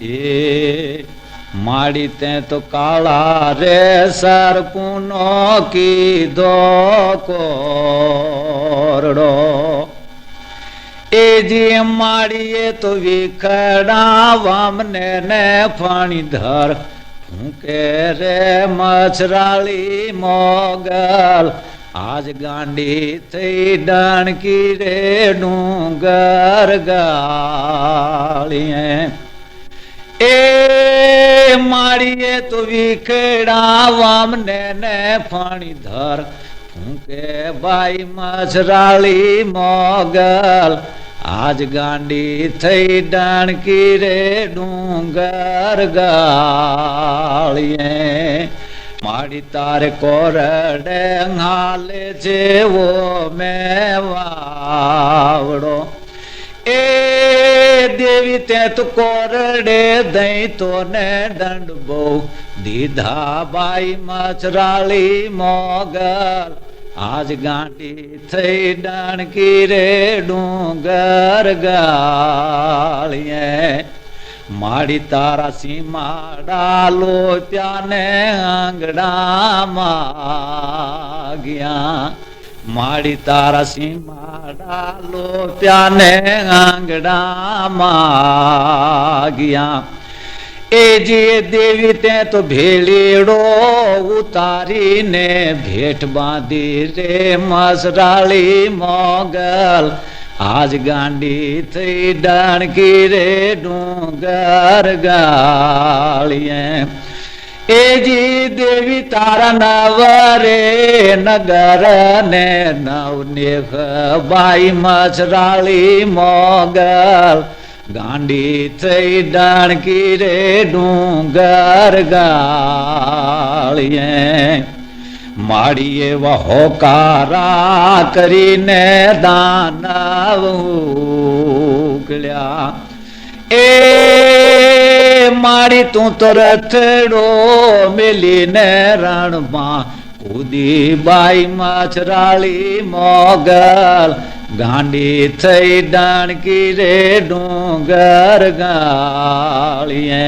એ માડી તે તો કાળા રે સરપુનો કીધો કોરડો. એ જે માડીએ તો વિખડા વામને ને ફાણી ધર. ફૂંકે રે મછરાળી મોગલ, આજ ગાંડી થઈ ડણકી રે ડુંગર ગાળીએ. માળીએ તો વિખડા વામને ને ફાણી ધર. ફૂંકે બાઈ મજરાળી મોગલ. આજ ગાંડી થઈ ડાણકી રે ડુંગર ગાળીએ. માડી તારે કોરડે હાલે જેવો મેવાવડો એ દેવી તે તો કોરડે દઈ તો ને દંડ બહુ. દીધા બાઈ મચરાળી મોગલ. આજ ગાંડી થઈ ડણકી રે ડુંગર ગાળીએ. માડી તારા સીમાડા લો ત્યાને આંગડા ગયા. માડી તારા સીમાડા લો ત્યાને આંગણામાં ગયા એ જે દેવી તે તો ભેળીડો ઉતારીને ભેટ બાંધી રે મસરાળી મોગલ. આજ ગાંડી થઈ ડાણકી રે ડુંગર ગાળીએ. એ જી દેવી તારા નવરે નગર ને નવનેખ બાઈ મછરાળી મોગલ. ગાંડી થઈ ડાણકી રે ડુંગર ગાળીએ. માડીએ વહોકારા કરીને દાનવ ઉકળ્યા. એ માડી તું તો રથડો મેલીને રણમાં કૂદી બાઈ માછરાળી મોગલ, ગાંડી થઈ ડાણકી રે ડુંગર ગાળીએ.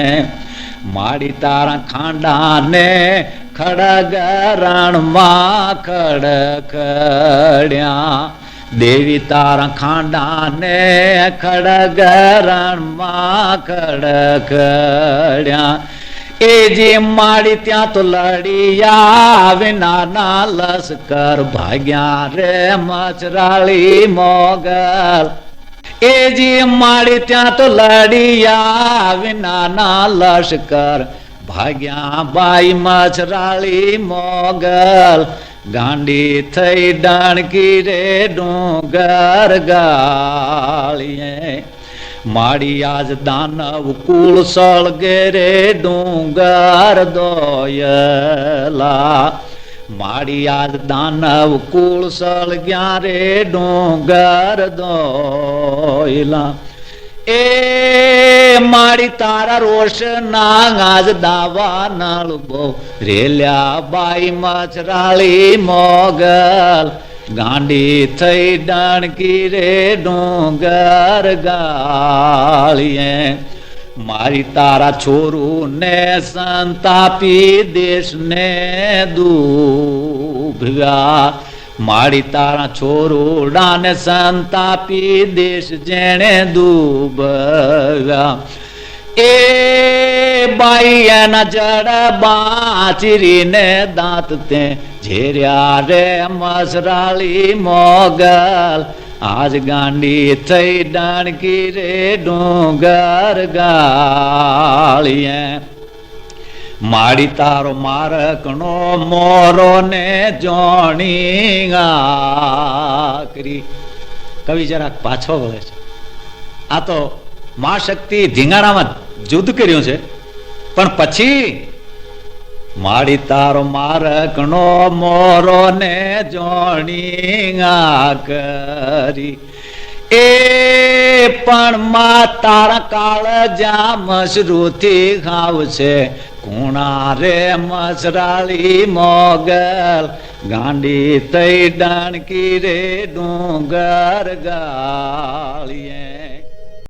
માડી તારા ખાંડાને ખડ ખડખડ્યા. દેવી તારા ખાંડાને ખડગરણમાં ખડખડ્યા. એ જે માડી ત્યાં તો લડિયા વિનાના લશ્કર ભાગ્યા રે મચરાળી મોગલ. એ જે માડી ત્યાં તો લડિયા વિનાના લશ્કર ભાગ્યા બાઈ મચરાળી મોગલ. ગાંડી થઈ ડાણકી રે ડુંગર ગાળીએ. માડી આજ દાનવ કુળ સળગે રે ડુંગર દોયલા. માડી આજ દાનવ કુળ સળગ્યા રે ડુંગર દોયલા. એ મારી તારા રોષ ના આજ દાવા નળબો રેલ્યા બાઈ મચરાળી મોગલ, ગાંડી થઈ ડાણકી રે ડુંગર ગાળીએ. મારી તારા છોરું ને સંતાપી દેશ ને માડી તારા છોરુડાને સંતાપી દેશ જેણે દુબવ્યા. એ બાઈ એના જડ બાચરીને દાંત તે ઝેર્યા રે મસરાળી મોગલ. આજ ગાંડી થઈ ડાણકી રે ડુંગર ગાળીએ. માડી તારો મારકણો મોરો ને જોણી કરી કવિ જરાક પાછો વળે છે. આ તો મા શક્તિ ધીંગાણામાં જુદ્ધ કર્યું છે. પણ પછી માડી તારો મારકણો મોરો ને જોણી કરી એ પણ મા તારા કાળ જામ મશરૂથી ખાવ છે કુણા રે મસરાળી મોગલ ગાંડી તઈ ડાણકી રે ડુંગર ગાળીએ.